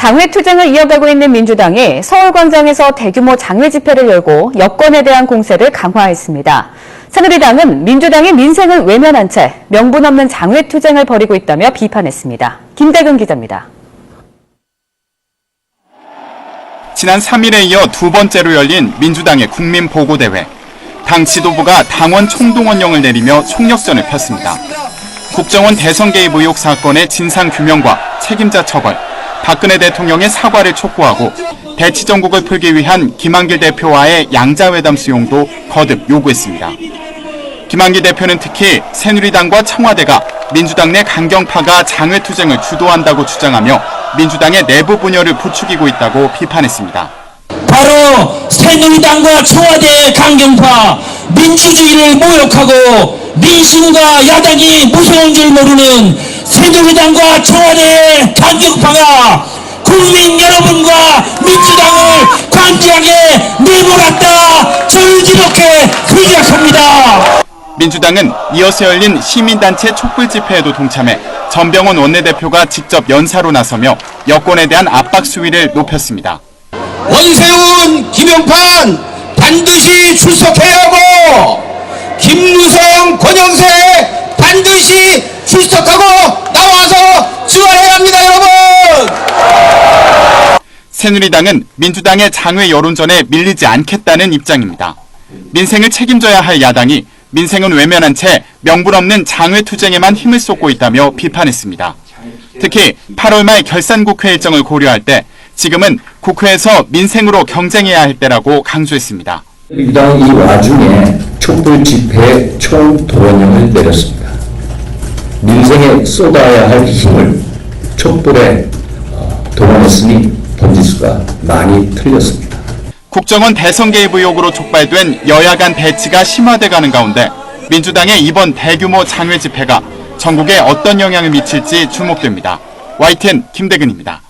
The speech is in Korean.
장외 투쟁을 이어가고 있는 민주당이 서울광장에서 대규모 장외 집회를 열고 여권에 대한 공세를 강화했습니다. 새누리당은 민주당이 민생을 외면한 채 명분 없는 장외 투쟁을 벌이고 있다며 비판했습니다. 김대근 기자입니다. 지난 3일에 이어 두 번째로 열린 민주당의 국민보고대회. 당 지도부가 당원 총동원령을 내리며 총력전을 폈습니다. 국정원 대선 개입 의혹 사건의 진상규명과 책임자 처벌, 박근혜 대통령의 사과를 촉구하고 대치 정국을 풀기 위한 김한길 대표와의 양자회담 수용도 거듭 요구했습니다. 김한길 대표는 특히 새누리당과 청와대가 민주당 내 강경파가 장외투쟁을 주도한다고 주장하며 민주당의 내부 분열을 부추기고 있다고 비판했습니다. 바로 새누리당과 청와대의 강경파 민주주의를 모욕하고 민심과 야당이 무서운 줄 모르는 새누리당과 청와대의 강경파가 국민 여러분과 민주당을 관지하게 내몰았다 절지롭게 생각합니다. 민주당은 이어서 열린 시민단체 촛불 집회에도 동참해 전병원 원내대표가 직접 연사로 나서며 여권에 대한 압박 수위를 높였습니다. 원세훈, 김용판 반드시 출석해야 하고 김무성, 권영세 반드시 출석하고 나와서 지원해야 합니다 여러분 새누리당은 민주당의 장외 여론전에 밀리지 않겠다는 입장입니다. 민생을 책임져야 할 야당이 민생은 외면한 채 명분 없는 장외 투쟁에만 힘을 쏟고 있다며 비판했습니다. 특히 8월 말 결산 국회 일정을 고려할 때 지금은 국회에서 민생으로 경쟁해야 할 때라고 강조했습니다. 민주당은 이 와중에 촛불 집회에 총동원령을 내렸습니다. 민생에 쏟아야 할 힘을 촛불에 어, 동원했으니 번지수가 많이 틀렸습니다. 국정원 대선 개입 의혹으로 촉발된 여야 간 대치가 심화돼가는 가운데 민주당의 이번 대규모 장외 집회가 전국에 어떤 영향을 미칠지 주목됩니다. YTN 김대근입니다.